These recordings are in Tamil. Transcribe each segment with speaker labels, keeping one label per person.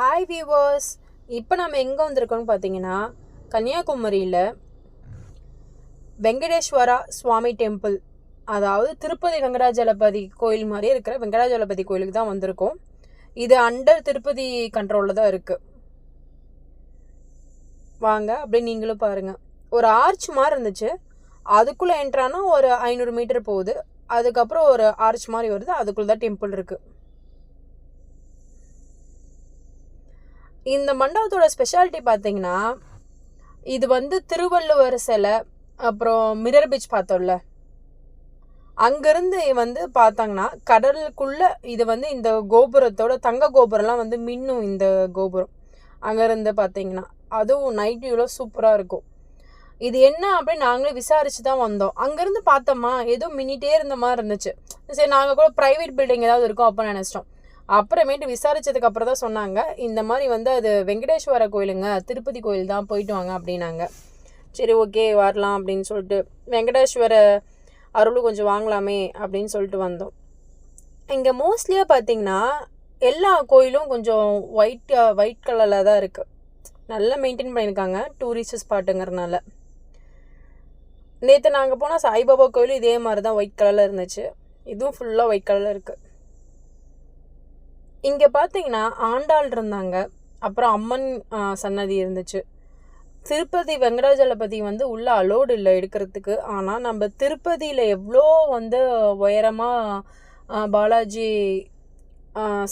Speaker 1: ஹாய் வியூவர்ஸ் இப்போ நம்ம எங்கே வந்திருக்கோம்னு பார்த்தீங்கன்னா கன்னியாகுமரியில் வெங்கடேஸ்வரா சுவாமி டெம்பிள் அதாவது திருப்பதி வெங்கடாஜலபதி கோயில் மாதிரி இருக்கிற வெங்கடாஜலபதி கோயிலுக்கு தான் வந்திருக்கோம். இது அண்டர் திருப்பதி கண்ட்ரோலில் தான் இருக்குது வாங்க அப்படியே நீங்களும் பாருங்கள் ஒரு ஆர்ச் மாதிரி இருந்துச்சு. அதுக்குள்ளே என்ட்ரானா ஒரு ஐநூறு மீட்டர் போகுது. அதுக்கப்புறம் ஒரு ஆர்ச் மாதிரி வருது. அதுக்குள்ளே தான் டெம்பிள் இருக்குது இந்த மண்டபத்தோட ஸ்பெஷாலிட்டி பார்த்தீங்கன்னா இது வந்து திருவள்ளுவர் சிலை அப்புறம் மிரர் பீச் பார்த்தோம்ல. அங்கேருந்து வந்து பார்த்தாங்கன்னா கடலுக்குள்ளே இது வந்து இந்த கோபுரத்தோட தங்க கோபுரம்லாம் வந்து மின்னும் இந்த கோபுரம். அங்கேருந்து பார்த்தீங்கன்னா அதுவும் நைட் வியூவில் சூப்பராக இருக்கும். இது என்ன அப்படின்னு நாங்களே விசாரிச்சு தான் வந்தோம். அங்கேருந்து பார்த்தோமா ஏதோ மின்னிட்டே இருந்த மாதிரி இருந்துச்சு. சரி நாங்கள் கூட ப்ரைவேட் பில்டிங் ஏதாவது இருக்கும் அப்போ நினச்சிட்டோம். அப்புறமேட்டு விசாரிச்சதுக்கு அப்புறம் தான் சொன்னாங்க. இந்த மாதிரி வந்து அது வெங்கடேஸ்வர கோயிலுங்க திருப்பதி கோயில் தான் போயிட்டு வாங்க அப்படின்னாங்க. சரி ஓகே வரலாம் அப்படின்னு சொல்லிட்டு வெங்கடேஸ்வர அருள் கொஞ்சம் வாங்கலாமே அப்படின்னு சொல்லிட்டு வந்தோம். இங்கே மோஸ்ட்லியாக பார்த்தீங்கன்னா எல்லா கோயிலும் கொஞ்சம் ஒயிட் ஒயிட் கலரில் தான் இருக்குது நல்லா மெயின்டைன் பண்ணியிருக்காங்க டூரிஸ்ட் ஸ்பாட்டுங்கிறனால நேற்று நாங்கள் போனால் சாய்பாபா கோயிலும் இதே மாதிரி தான் ஒயிட் கலரில் இருந்துச்சு. இதுவும் ஃபுல்லாக ஒயிட் கலரில் இருக்குது இங்கே பார்த்தீங்கன்னா ஆண்டாள் இருந்தாங்க. அப்புறம் அம்மன் சன்னதி இருந்துச்சு. திருப்பதி வெங்கடாஜலபதி வந்து உள்ள அலோடு இல்லை எடுக்கிறதுக்கு. ஆனால் நம்ம திருப்பதியில் எவ்வளோ வந்து உயரமாக பாலாஜி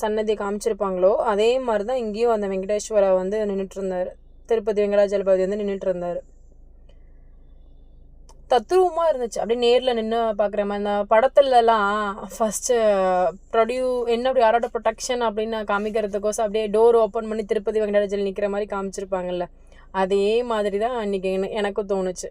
Speaker 1: சன்னதி காமிச்சிருப்பாங்களோ அதே மாதிரி தான் இங்கேயும் அந்த வெங்கடேஸ்வரா வந்து நின்றுட்டு இருந்தார். திருப்பதி வெங்கடாஜலபதி வந்து நின்றுட்டு இருந்தார். தத்ரூபமாக இருந்துச்சு. அப்படியே நேரில் நின்று பார்க்குற மாதிரி இந்த படத்துலலாம் ஃபஸ்ட்டு ப்ரொடியூ என்ன அப்படி யாரோட ப்ரொடெக்ஷன் அப்படின்னு காமிக்கிறதுக்கோசம் அப்படியே டோர் ஓப்பன் பண்ணி திருப்பதி வெங்கடாஜல் நிற்கிற மாதிரி காமிச்சிருப்பாங்கல்ல. அதே மாதிரி தான் அன்றைக்கி எனக்கும் தோணுச்சு.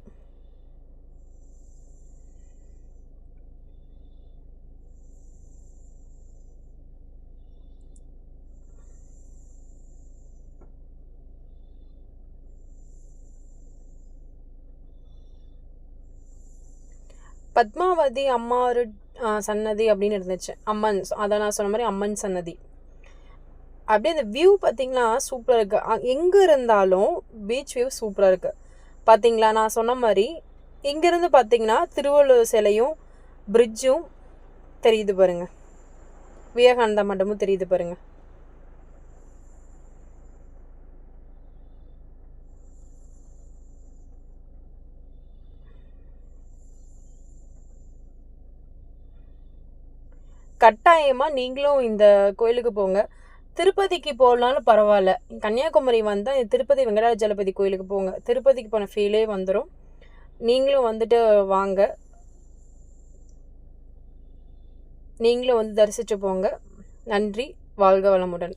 Speaker 1: பத்மாவதி அம்மாரு சன்னதி அப்படின்னு இருந்துச்சு. அம்மன் அதை நான் சொன்ன மாதிரி அம்மன் சன்னதி. அப்படியே அந்த வியூ பார்த்தீங்கன்னா சூப்பராக இருக்குது எங்கே இருந்தாலும் பீச் வியூ சூப்பராக இருக்குது பார்த்தீங்களா? நான் சொன்ன மாதிரி இங்கேருந்து பார்த்தீங்கன்னா திருவள்ளுவர் சிலையும் பிரிட்ஜும் தெரியுது பாருங்கள் விவேகானந்தா மண்டபமும் தெரியுது பாருங்கள் கட்டாயமாக நீங்களும் இந்த கோயிலுக்கு போங்க. திருப்பதிக்கு போகலாலும் பரவாயில்ல. கன்னியாகுமரி வந்தால் திருப்பதி வெங்கடாஜலபதி கோயிலுக்கு போங்க. திருப்பதிக்கு போன ஃபீலே வந்துடும் நீங்களும் வந்துட்டு வாங்க. நீங்களும் வந்து தரிசித்து போங்க. நன்றி. வாழ்க வளமுடன்.